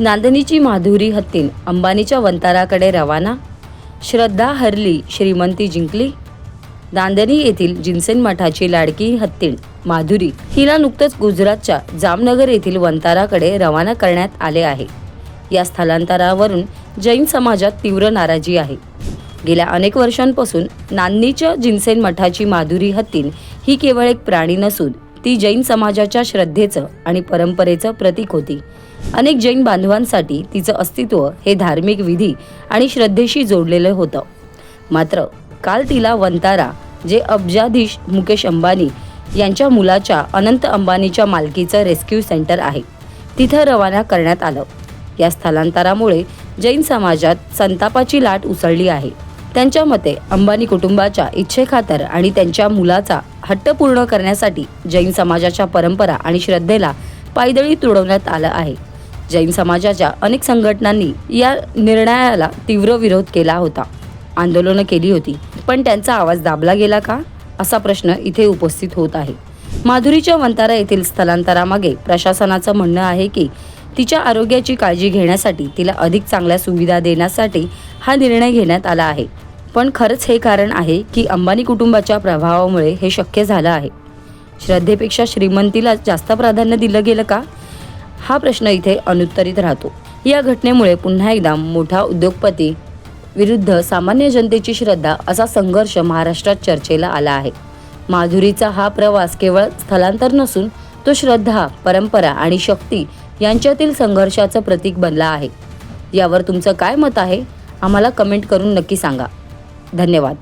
नांदणीची माधुरी हत्तीन अंबानीच्या वंताराकडे रवाना. श्रद्धा हरली श्रीमंती जिंकली. नांदणी येथील जिन्सेन मठाची लाडकी हत्तीण माधुरी हिला नुकतंच गुजरातच्या जामनगर येथील वंताराकडे रवाना करण्यात आले आहे. या स्थलांतरावरून जैन समाजात तीव्र नाराजी आहे. गेल्या अनेक वर्षांपासून नांदनीच्या जिन्सेन मठाची माधुरी हत्तीन ही केवळ एक प्राणी नसून ती जैन समाजाच्या श्रद्धेचं आणि परंपरेचं प्रतीक होती. अनेक जैन बांधवांसाठी तिचं अस्तित्व हे धार्मिक विधी आणि श्रद्धेशी जोडलेलं होतं. मात्र काल तिला वंतारा जे अब्जाधीश मुकेश अंबानी यांच्या मुलाच्या अनंत अंबानीच्या मालकीचं रेस्क्यू सेंटर आहे तिथं रवाना करण्यात आलं. या स्थलांतरामुळे जैन समाजात संतापाची लाट उसळली आहे. त्यांच्या मते अंबानी कुटुंबाच्या इच्छेखातर आणि त्यांच्या मुलाचा हट्ट पूर्ण करण्यासाठी जैन समाजाच्या परंपरा आणि श्रद्धेला पायदळी तुडवण्यात आलं आहे. जैन समाजाच्या अनेक संघटनांनी या निर्णयाला तीव्र विरोध केला होता. आंदोलनं केली होती पण त्यांचा आवाज दाबला गेला का? असा प्रश्न इथे उपस्थित होत आहे. माधुरीच्या वंतारा येथील स्थलांतरामागे प्रशासनाचं म्हणणं आहे की तिच्या आरोग्याची काळजी घेण्यासाठी तिला अधिक चांगल्या सुविधा देण्यासाठी हा निर्णय घेण्यात आला आहे. पण खरंच हे कारण आहे की अंबानी कुटुंबाच्या प्रभावामुळे हे शक्य झालं आहे. श्रद्धेपेक्षा श्रीमंतीला जास्त प्राधान्य दिलं गेलं का? हा प्रश्न इथे अनुत्तरित राहतो. या घटनेमुळे पुन्हा एकदा मोठा उद्योगपती विरुद्ध सामान्य जनतेची श्रद्धा असा संघर्ष महाराष्ट्रात चर्चेला आला आहे. माधुरीचा हा प्रवास केवळ स्थलांतर नसून तो श्रद्धा परंपरा आणि शक्ती यांच्यातील संघर्षाचं प्रतीक बनला आहे. यावर तुमचं काय मत आहे? आम्हाला कमेंट करून नक्की सांगा. धन्यवाद.